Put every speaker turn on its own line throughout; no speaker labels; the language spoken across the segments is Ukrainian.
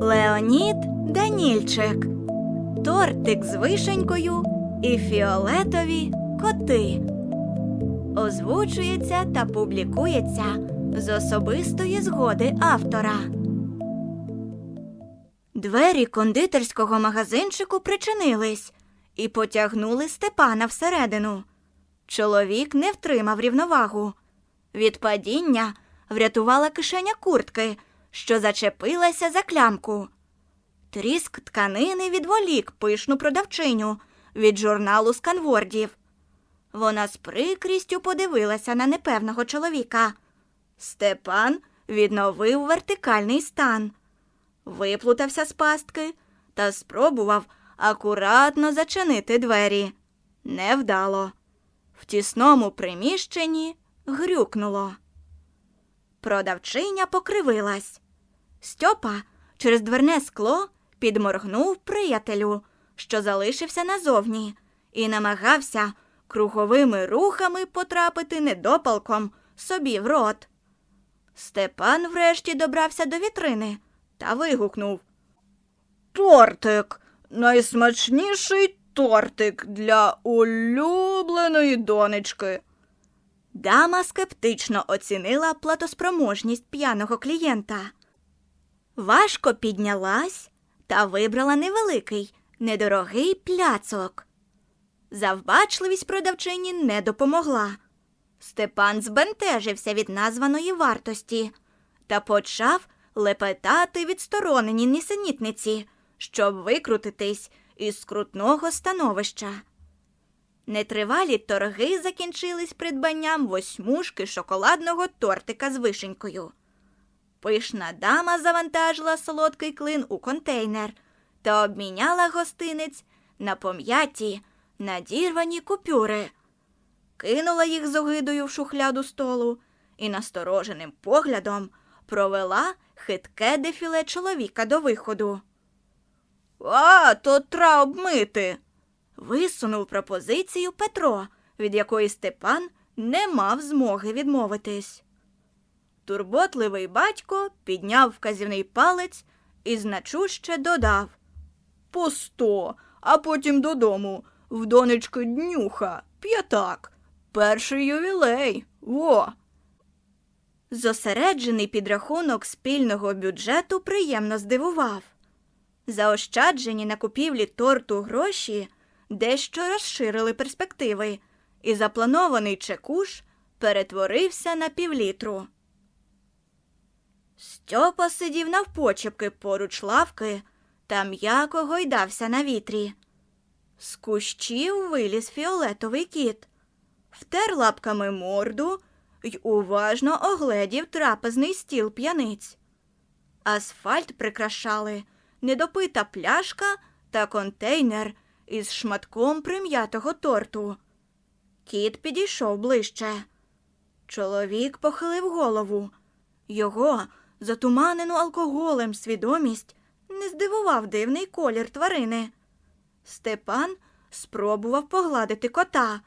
Леонід Данільчик. Тортик з вишенькою і фіолетові коти. Озвучується та публікується з особистої згоди автора. Двері кондитерського магазинчику причинились і потягнули Степана всередину. Чоловік не втримав рівновагу. Від падіння врятувала кишеня куртки, що зачепилася за клямку. Тріск тканини відволік пишну продавчиню від журналу сканвордів. Вона з прикрістю подивилася на непевного чоловіка. Степан відновив вертикальний стан, виплутався з пастки та спробував акуратно зачинити двері. Невдало. В тісному приміщенні грюкнуло. Продавчиня покривилась. Стьопа через дверне скло підморгнув приятелю, що залишився назовні, і намагався круговими рухами потрапити недопалком собі в рот. Степан врешті добрався до вітрини та вигукнув Тортик! Найсмачніший тортик для улюбленої донечки. Дама скептично оцінила платоспроможність п'яного клієнта. Важко піднялась та вибрала невеликий, недорогий пляцок. Завбачливість продавчині не допомогла. Степан збентежився від названої вартості та почав лепетати відсторонені нісенітниці, щоб викрутитись із скрутного становища. Нетривалі торги закінчились придбанням восьмушки шоколадного тортика з вишенькою. Пишна дама завантажила солодкий клин у контейнер та обміняла гостинець на пом'яті, надірвані купюри, кинула їх з огидою в шухляду столу і настороженим поглядом провела хитке дефіле чоловіка до виходу. А, то тра обмити. Висунув пропозицію Петро, від якої Степан не мав змоги відмовитись. Турботливий батько підняв вказівний палець і значуще додав По сто, а потім додому. В донечки днюха, п'ятак, перший ювілей. Во. Зосереджений підрахунок спільного бюджету приємно здивував. Заощаджені на купівлі торту гроші дещо розширили перспективи, і запланований чекуш перетворився на півлітру. Стьопа сидів навпочепки поруч лавки та м'яко гойдався на вітрі. З кущів виліз фіолетовий кіт, втер лапками морду й уважно огледів трапезний стіл п'яниць. Асфальт прикрашали недопита пляшка та контейнер із шматком прим'ятого торту. Кіт підійшов ближче. Чоловік похилив голову. Його затуманену алкоголем свідомість не здивував дивний колір тварини. Степан спробував погладити кота,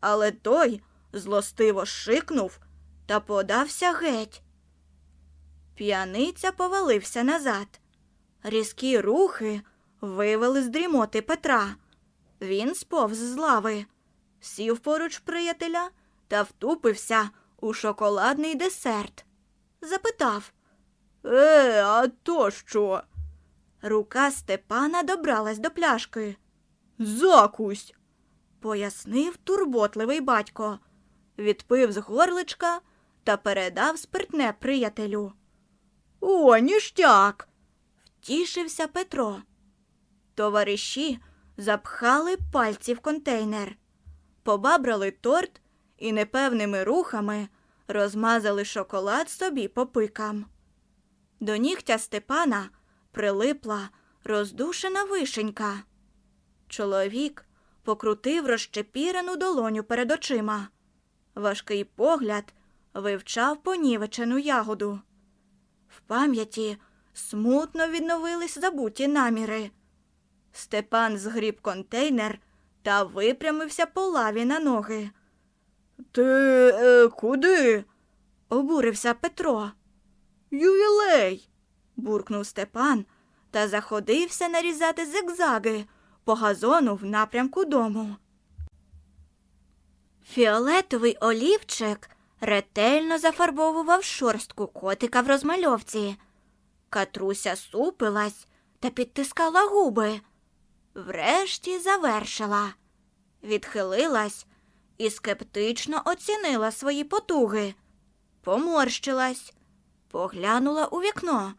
але той злостиво шикнув та подався геть. П'яниця повалився назад. Різкі рухи вивели з дрімоти Петра. Він сповз з лави, сів поруч приятеля та втупився у шоколадний десерт. Запитав Е, а то що? Рука Степана добралась до пляшки. Закусь, пояснив турботливий батько. Відпив з горличка та передав спиртне приятелю. О, ніштяк. Втішився Петро. Товариші запхали пальці в контейнер, побабрали торт і непевними рухами розмазали шоколад собі по пикам. До нігтя Степана прилипла роздушена вишенька. Чоловік покрутив розчепірену долоню перед очима. Важкий погляд вивчав понівечену ягоду. В пам'яті смутно відновились забуті наміри. Степан згріб контейнер та випрямився по лаві на ноги. Ти е, куди? обурився Петро. Ювілей. буркнув Степан та заходився нарізати зигзаги по газону в напрямку дому. Фіолетовий олівчик ретельно зафарбовував шорстку котика в розмальовці. Катруся супилась та підтискала губи. Врешті завершила, відхилилась і скептично оцінила свої потуги. Поморщилась, поглянула у вікно.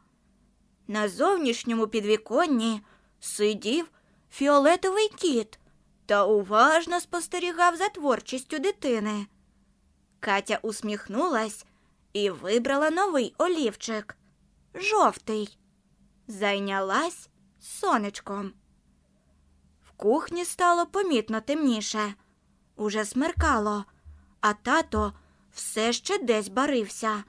На зовнішньому підвіконні сидів фіолетовий кіт та уважно спостерігав за творчістю дитини. Катя усміхнулась і вибрала новий олівчик жовтий. Зайнялась сонечком. Кухні стало помітно темніше. Уже смеркало, а тато все ще десь барився.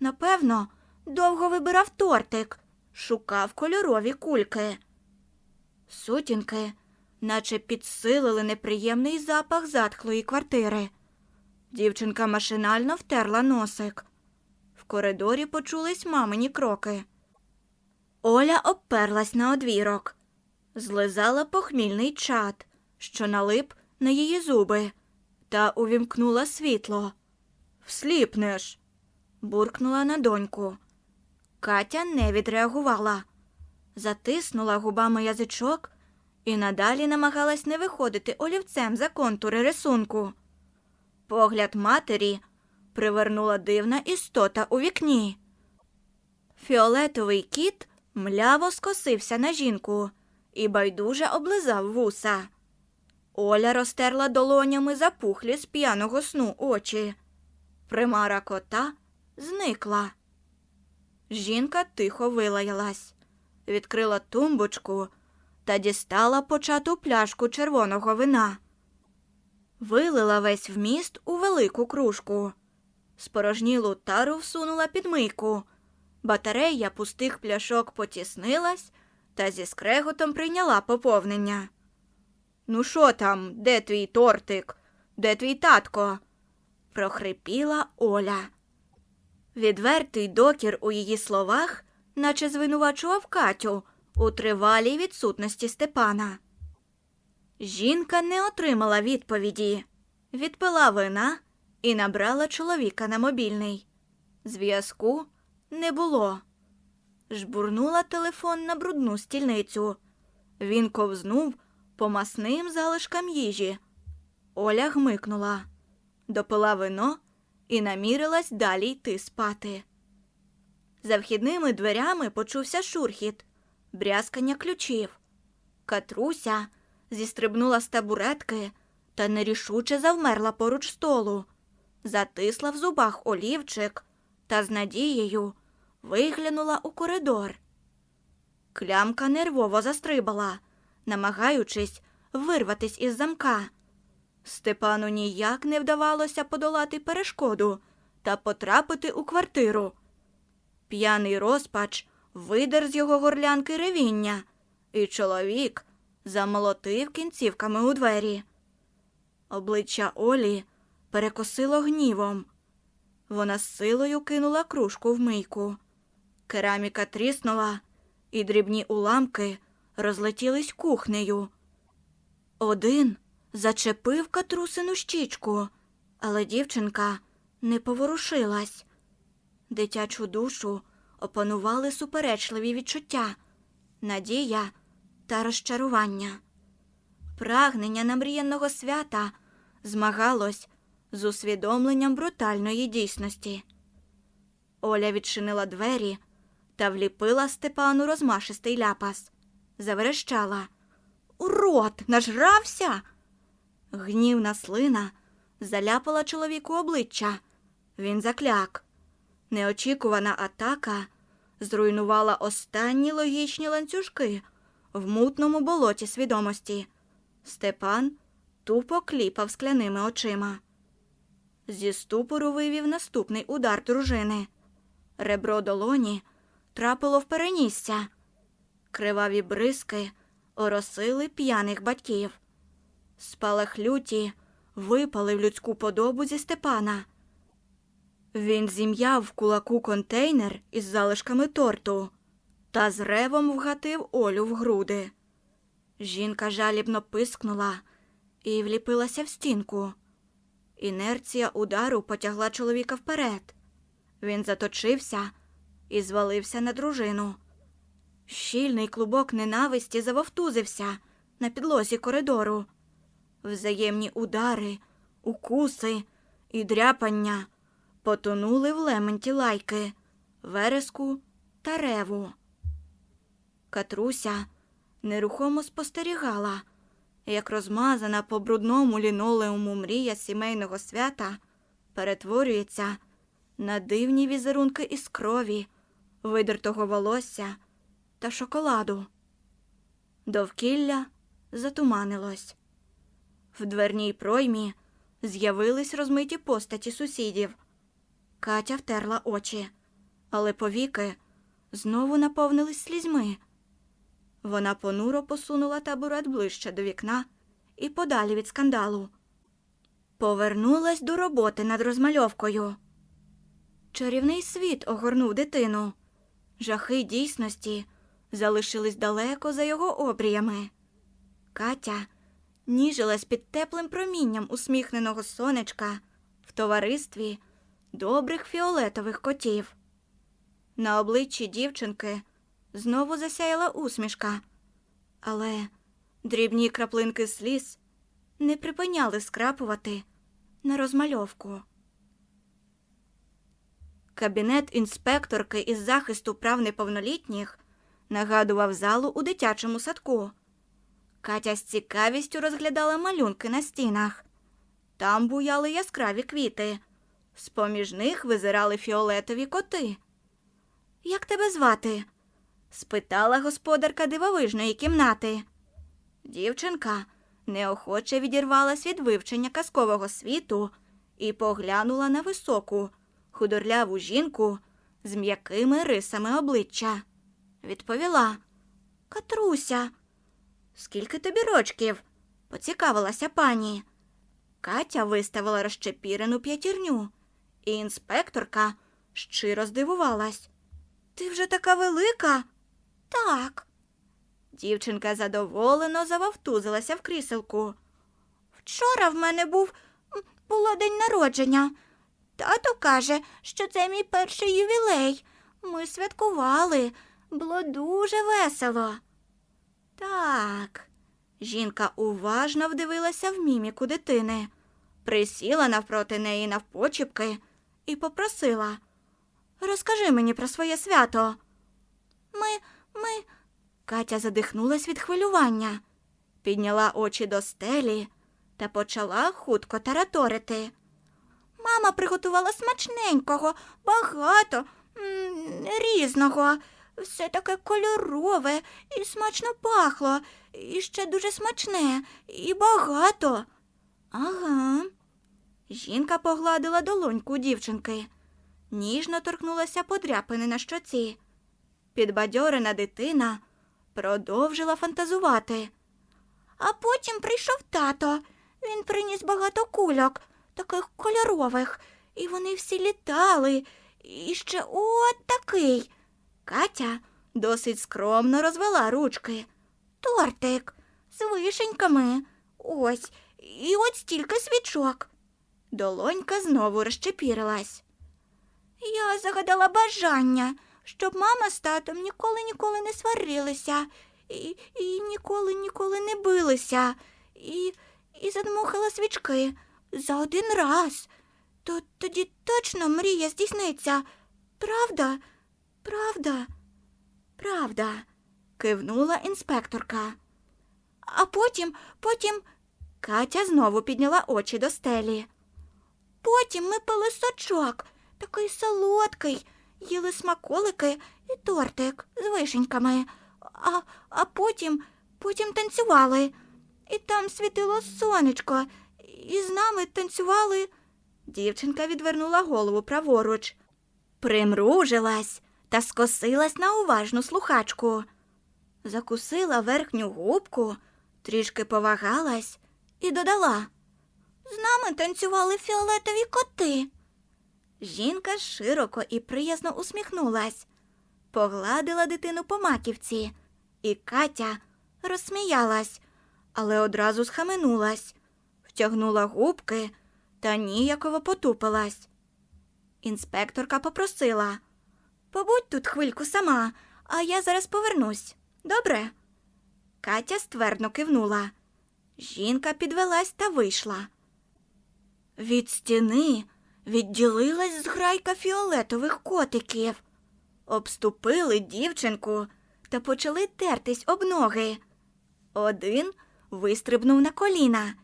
Напевно, довго вибирав тортик, шукав кольорові кульки. Сутінки, наче підсилили неприємний запах затхлої квартири. Дівчинка машинально втерла носик. В коридорі почулись мамині кроки. Оля обперлась на одвірок, злизала похмільний чад, що налип на її зуби, та увімкнула світло. Всліпнеш. буркнула на доньку. Катя не відреагувала, затиснула губами язичок і надалі намагалась не виходити олівцем за контури рисунку. Погляд матері привернула дивна істота у вікні. Фіолетовий кіт мляво скосився на жінку і байдуже облизав вуса. Оля розтерла долонями запухлі з п'яного сну очі. Примара кота зникла. Жінка тихо вилаялась, відкрила тумбочку та дістала почату пляшку червоного вина. Вилила весь вміст у велику кружку. Спорожнілу тару всунула під мийку. Батарея пустих пляшок потіснилась та зі скреготом прийняла поповнення. Ну, що там, де твій тортик? Де твій татко? прохрипіла Оля. Відвертий докір у її словах, наче звинувачував Катю у тривалій відсутності Степана. Жінка не отримала відповіді, відпила вина і набрала чоловіка на мобільний. Зв'язку не було. Жбурнула телефон на брудну стільницю. Він ковзнув по масним залишкам їжі. Оля гмикнула, допила вино і намірилась далі йти спати. За вхідними дверями почувся шурхіт, брязкання ключів. Катруся зістрибнула з табуретки та нерішуче завмерла поруч столу, затисла в зубах олівчик та з надією виглянула у коридор. Клямка нервово застрибала, намагаючись вирватись із замка. Степану ніяк не вдавалося подолати перешкоду та потрапити у квартиру. П'яний розпач видер з його горлянки ревіння, і чоловік замолотив кінцівками у двері. Обличчя Олі перекосило гнівом. Вона з силою кинула кружку в мийку. Кераміка тріснула, і дрібні уламки розлетілись кухнею. Один зачепив катрусину щічку, але дівчинка не поворушилась. Дитячу душу опанували суперечливі відчуття, надія та розчарування. Прагнення намріяного свята змагалось з усвідомленням брутальної дійсності. Оля відчинила двері та вліпила Степану розмашистий ляпас. Заверещала. Урод, нажрався. Гнівна слина заляпала чоловіку обличчя. Він закляк. Неочікувана атака зруйнувала останні логічні ланцюжки в мутному болоті свідомості. Степан тупо кліпав скляними очима. Зі ступору вивів наступний удар дружини. Ребро долоні трапило в перенісся. Криваві бризки оросили п'яних батьків. Спалах люті випалив людську подобу зі Степана. Він зім'яв в кулаку контейнер із залишками торту. та з ревом вгатив Олю в груди. Жінка жалібно пискнула і вліпилася в стінку. Інерція удару потягла чоловіка вперед. Він заточився і звалився на дружину. Щільний клубок ненависті завовтузився на підлозі коридору. Взаємні удари, укуси і дряпання потонули в лементі лайки, вереску та реву. Катруся нерухомо спостерігала, як розмазана по брудному лінолеуму мрія сімейного свята перетворюється на дивні візерунки із крові, видертого волосся та шоколаду. Довкілля затуманилось. В дверній проймі з'явились розмиті постаті сусідів. Катя втерла очі, але повіки знову наповнились слізьми. Вона понуро посунула табурет ближче до вікна і подалі від скандалу. Повернулась до роботи над розмальовкою. Чарівний світ огорнув дитину. Жахи дійсності залишились далеко за його обріями. Катя ніжилась під теплим промінням усміхненого сонечка в товаристві добрих фіолетових котів. На обличчі дівчинки знову засяяла усмішка, але дрібні краплинки сліз не припиняли скрапувати на розмальовку. Кабінет інспекторки із захисту прав неповнолітніх нагадував залу у дитячому садку. Катя з цікавістю розглядала малюнки на стінах. Там буяли яскраві квіти, з поміж них визирали фіолетові коти. Як тебе звати? спитала господарка дивовижної кімнати. Дівчинка неохоче відірвалась від вивчення казкового світу і поглянула на високу, худорляву жінку з м'якими рисами обличчя. Відповіла Катруся, скільки тобі рочків? поцікавилася пані. Катя виставила розчепірену п'ятірню, і інспекторка щиро здивувалась. Ти вже така велика? Так. Дівчинка задоволено завовтузилася в кріселку. Вчора в мене був було день народження. Тато каже, що це мій перший ювілей. Ми святкували. Було дуже весело. Так. Жінка уважно вдивилася в міміку дитини, присіла навпроти неї навпочіпки і попросила. Розкажи мені про своє свято. Ми, ми. Катя задихнулась від хвилювання, підняла очі до стелі та почала хутко тараторити. Мама приготувала смачненького, багато, різного. Все таке кольорове і смачно пахло, і ще дуже смачне, і багато. Ага. Жінка погладила долоньку дівчинки, ніжно торкнулася подряпини на щоці. Підбадьорена дитина продовжила фантазувати. А потім прийшов тато. Він приніс багато кульок, таких кольорових, і вони всі літали. І ще от такий. Катя досить скромно розвела ручки. Тортик з вишеньками. Ось, і от стільки свічок. Долонька знову розчепірилась. Я загадала бажання, щоб мама з татом ніколи ніколи не сварилися і, ніколи ніколи не билися, і, і задмухала свічки за один раз. То тоді точно мрія здійсниться. Правда? Правда? Правда, кивнула інспекторка. А потім, потім Катя знову підняла очі до стелі. Потім ми пили сочок, такий солодкий, їли смаколики і тортик з вишеньками, а, а потім, потім танцювали. І там світило сонечко, і з нами танцювали. Дівчинка відвернула голову праворуч, примружилась та скосилась на уважну слухачку. Закусила верхню губку, трішки повагалась і додала. З нами танцювали фіолетові коти. Жінка широко і приязно усміхнулась. погладила дитину по маківці, і Катя розсміялась, але одразу схаменулась, втягнула губки та ніяково потупилась. Інспекторка попросила Побудь тут хвильку сама, а я зараз повернусь. Добре? Катя ствердно кивнула. Жінка підвелась та вийшла. Від стіни відділилась зграйка фіолетових котиків. Обступили дівчинку та почали тертись об ноги. Один вистрибнув на коліна,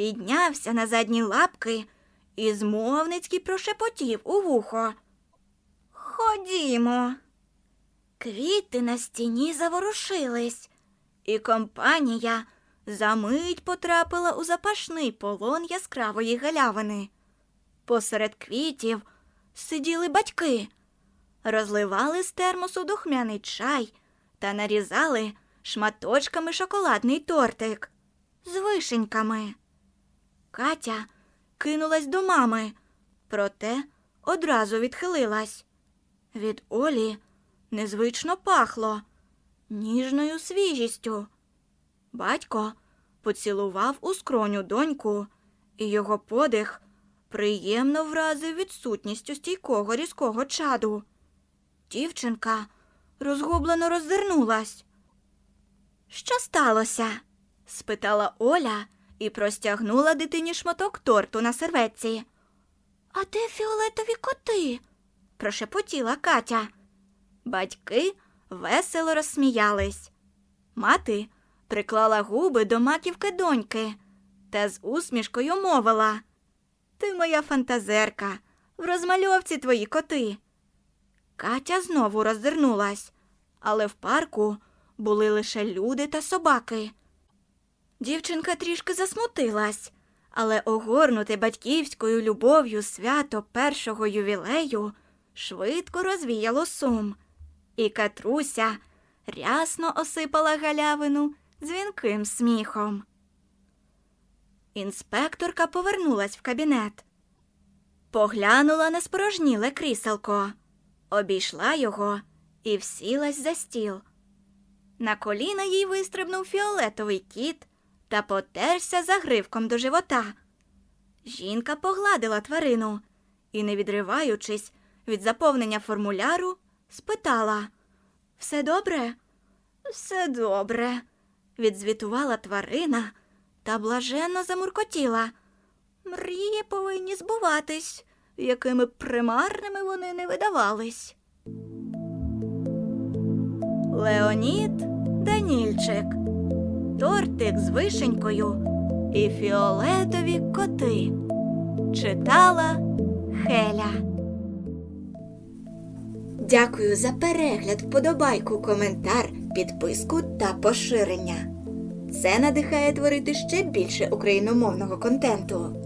піднявся на задні лапки і змовницьки прошепотів у вухо. Ходімо. Квіти на стіні заворушились, і компанія за мить потрапила у запашний полон яскравої галявини. Посеред квітів сиділи батьки, розливали з термосу духмяний чай та нарізали шматочками шоколадний тортик з вишеньками. Катя кинулась до мами, проте одразу відхилилась. Від Олі незвично пахло ніжною свіжістю. Батько поцілував у скроню доньку, і його подих приємно вразив відсутністю стійкого різкого чаду. Дівчинка розгублено роззирнулась. Що сталося? спитала Оля і простягнула дитині шматок торту на серветці. А де фіолетові коти? прошепотіла Катя. Батьки весело розсміялись. Мати приклала губи до маківки доньки та з усмішкою мовила Ти моя фантазерка, в розмальовці твої коти. Катя знову роззирнулась, але в парку були лише люди та собаки. Дівчинка трішки засмутилась, але огорнуте батьківською любов'ю свято першого ювілею швидко розвіяло сум, і Катруся рясно осипала галявину дзвінким сміхом. Інспекторка повернулась в кабінет, поглянула на спорожніле кріселко, обійшла його і всілась за стіл. На коліна їй вистрибнув фіолетовий кіт та потерся загривком до живота. Жінка погладила тварину і, не відриваючись від заповнення формуляру, спитала Все добре? Все добре, відзвітувала тварина та блаженно замуркотіла. Мрії повинні збуватись, якими примарними вони не видавались. Леонід Данільчик, тортик з вишенькою і фіолетові коти. Читала Хеля. Дякую за перегляд, вподобайку, коментар, підписку та поширення. Це надихає творити ще більше україномовного контенту.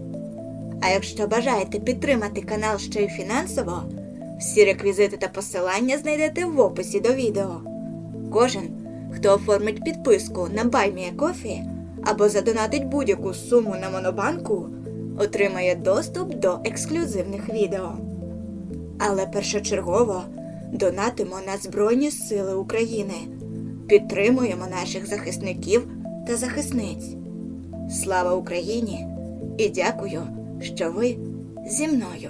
А якщо бажаєте підтримати канал ще й фінансово, всі реквізити та посилання знайдете в описі до відео. Кожен, хто оформить підписку на BuyMeACoffee або задонатить будь-яку суму на монобанку, отримає доступ до ексклюзивних відео. Але першочергово донатимо на Збройні Сили України, підтримуємо наших захисників та захисниць. Слава Україні! І дякую, що ви зі мною.